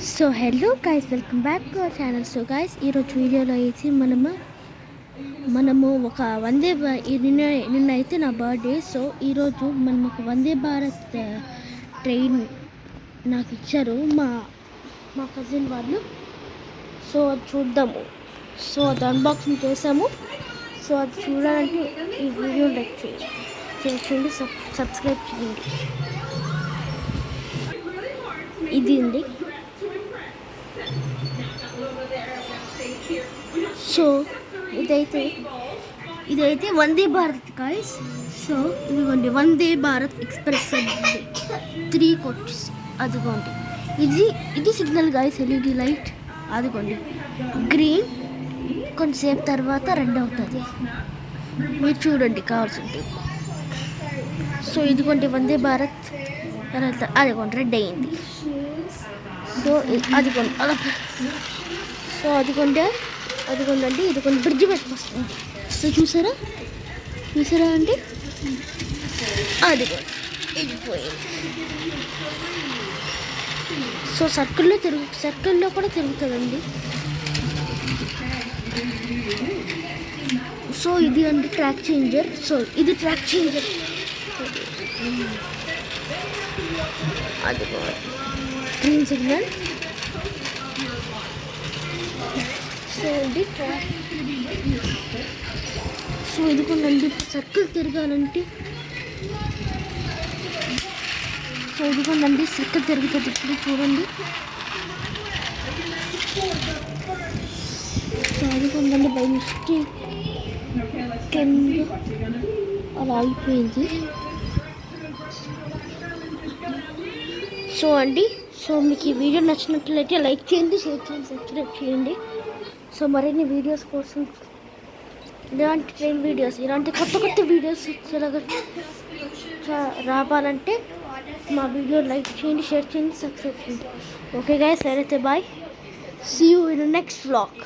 So hello guys welcome back to our channel so guys ఈరోజు వీడియోలో అయితే మనము మనము ఒక వందే నిన్న నిన్న అయితే నా బర్త్డే సో ఈరోజు మనం ఒక వందే భారత్ ట్రైన్ నాకు ఇచ్చారు మా మా కజిన్ వాళ్ళు. సో అది చూద్దాము. సో అది అన్బాక్సింగ్ చేసాము. సో అది చూడాలంటే ఈ వీడియో లైక్ చేయండి. చేయండి సబ్ సబ్స్క్రైబ్ చేయండి. ఇది ఉంది. సో ఇదైతే ఇదైతే వందే భారత్ కాయస్ సో ఇదిగోండి Vande Bharat express three coats అదిగోండి. ఇది ఇది సిగ్నల్ గాయస్ ఎల్ఈడి లైట్ అదిగోండి. గ్రీన్ కొంతసేపు తర్వాత రెడ్ అవుతుంది. మీరు చూడండి కావాల్సింది సో ఇదిగోండి వందే భారత్. తర్వాత అదిగోండి రెడ్ అయ్యింది సో అది కొన్ని అలా. సో అదిగోండి కొందంటే ఇది కొన్ని బ్రిడ్జ్ పెట్టుకొస్తుంది సో చూసారా? చూసారా అండి ఇది పోయింది. సో సర్కిల్లో తిరుగు సర్కిల్లో కూడా తిరుగుతుందండి. సో ఇది అండి ట్రాక్ చేంజర్ సో ఇది ట్రాక్ చేంజర్ అదిగో గ్రీన్ సిగ్నల్ సో ఇది సో ఇదిగోండి సర్కిల్ తిరగాలంటే. సో ఇదిగోండి సర్కిల్ తిరుగుతుంది ఇప్పుడు చూడండి. సో ఇదిగోండి బై మిస్టేక్ కింద అలా అయిపోయింది సో అండి సో మీకు ఈ వీడియో నచ్చినట్లయితే లైక్ చేయండి షేర్ చేయండి సబ్స్క్రైబ్ చేయండి. సో మరిన్ని వీడియోస్ కోసం ఇలాంటి ట్రైన్ వీడియోస్ ఇలాంటి కొత్త కొత్త వీడియోస్ రావాలంటే మా వీడియో లైక్ చేయండి షేర్ చేయండి సబ్స్క్రైబ్ చేయండి. ఓకే గాయ సరే అయితే bye see you in next vlog